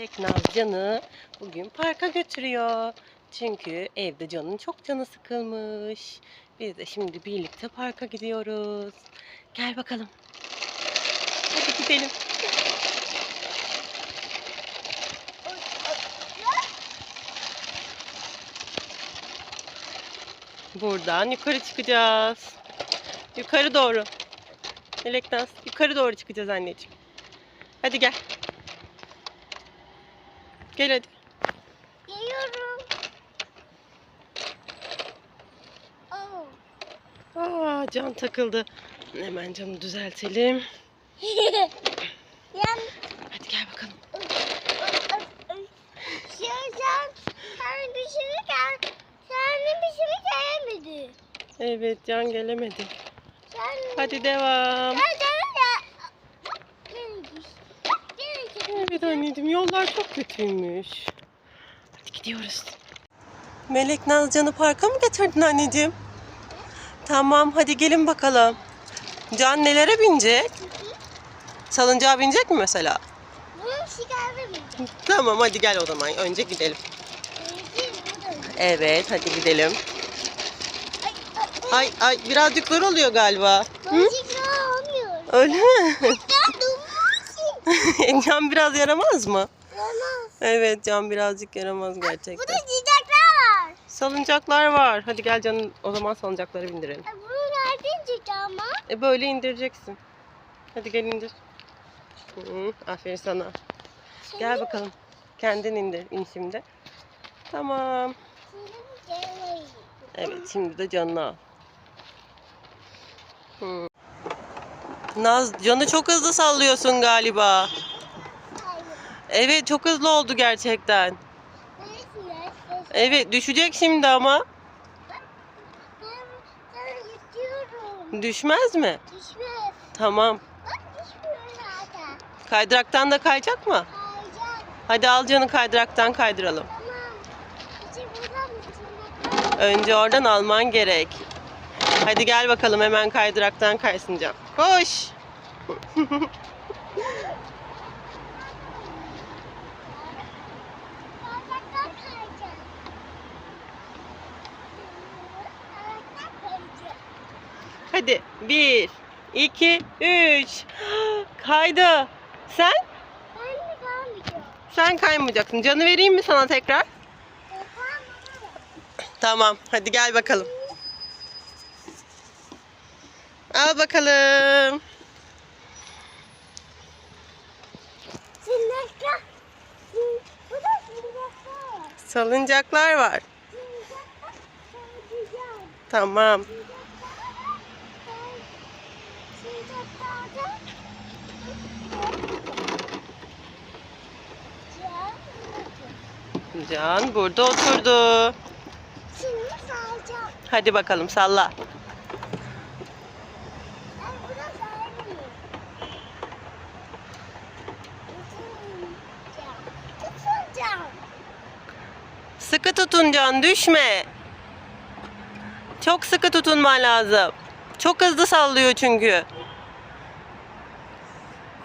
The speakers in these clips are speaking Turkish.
Teknaz Can'ı bugün parka götürüyor. Çünkü evde Can'ın çok canı sıkılmış. Biz de şimdi birlikte parka gidiyoruz. Gel bakalım. Hadi gidelim. Buradan yukarı çıkacağız. Yukarı doğru. Meleknaz yukarı doğru çıkacağız anneciğim. Hadi gel. Gel hadi. Geliyorum. Oh. Aa, can takıldı. Hemen canı düzeltelim. Yan. Hadi gel bakalım. Şuradan sen bir şey gel. Sen bir şey gelmedi. Evet can gelemedi. Sen Hadi devam. Gel gel gel. Gel. Gel, gel. Evet yollar çok kötüymüş. Hadi gidiyoruz. Melek Nazcan'ı parka mı getirdin anneciğim? Tamam hadi gelin bakalım. Can nelere binecek? Salıncağa binecek mi mesela? Bunun şikayeti mi? Tamam hadi gel o zaman önce gidelim. Evet hadi gidelim. Ay, ay, birazcık zor oluyor galiba. Hı? Öyle mi? Can biraz yaramaz mı? Olmaz. Evet Can birazcık yaramaz Burada gerçekten. cicaklar var. Salıncaklar var. Hadi gel Can'ın o zaman salıncakları bindirelim. E, Bunu nereden cicak ama? E böyle indireceksin. Hadi gel indir. Hı, aferin sana. Gel bakalım. Kendin indir in şimdi. Tamam. Evet şimdi de canını al. Hı. Naz canı çok hızlı sallıyorsun galiba. Evet çok hızlı oldu gerçekten. Evet düşecek şimdi ama. Düşmez mi? Düşmez. Tamam. Kaydıraktan da kayacak mı? Kayacak. Hadi al canı kaydıraktan kaydıralım. Tamam. Önce oradan alman gerek. Hadi gel bakalım hemen kaydıraktan kaysın Can. Koş. Kayacaklar kayacak. Kayacaklar kayacak. Hadi. Bir, iki, üç. Kaydı. Sen? Ben. Sen kaymayacaksın. Canı vereyim mi sana tekrar? Tamam. Hadi gel bakalım. Al bakalım. Sinnekler. Salıncaklar var. Tamam. Can burada oturdu. Şimdi sayacağım. Hadi bakalım salla. Sıkı tutun Can düşme. Çok sıkı tutunman lazım. Çok hızlı sallıyor çünkü.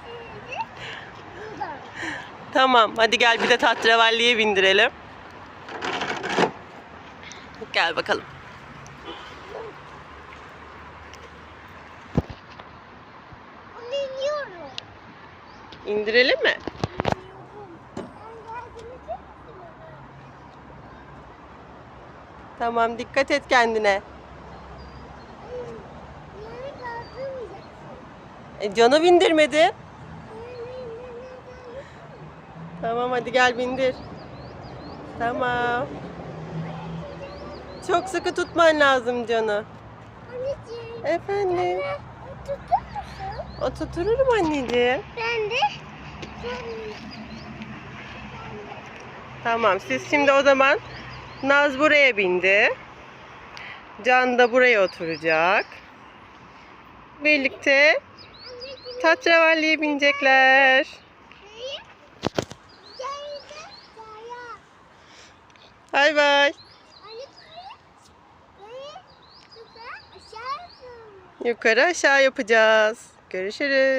Şimdi buradan. Tamam hadi gel bir de tahterevalliye bindirelim. Gel bakalım. İniyorum. İndirelim mi? Tamam dikkat et kendine. E, canı bindirmedi. Tamam hadi gel bindir. Tamam. Çok sıkı tutman lazım canı. Efendim. Oturturum anneciğim. Ben de Tamam siz şimdi o zaman Naz buraya bindi. Can da buraya oturacak. Birlikte tatravalliye binecekler. Bay bay. Yukarı aşağı yapacağız. Görüşürüz.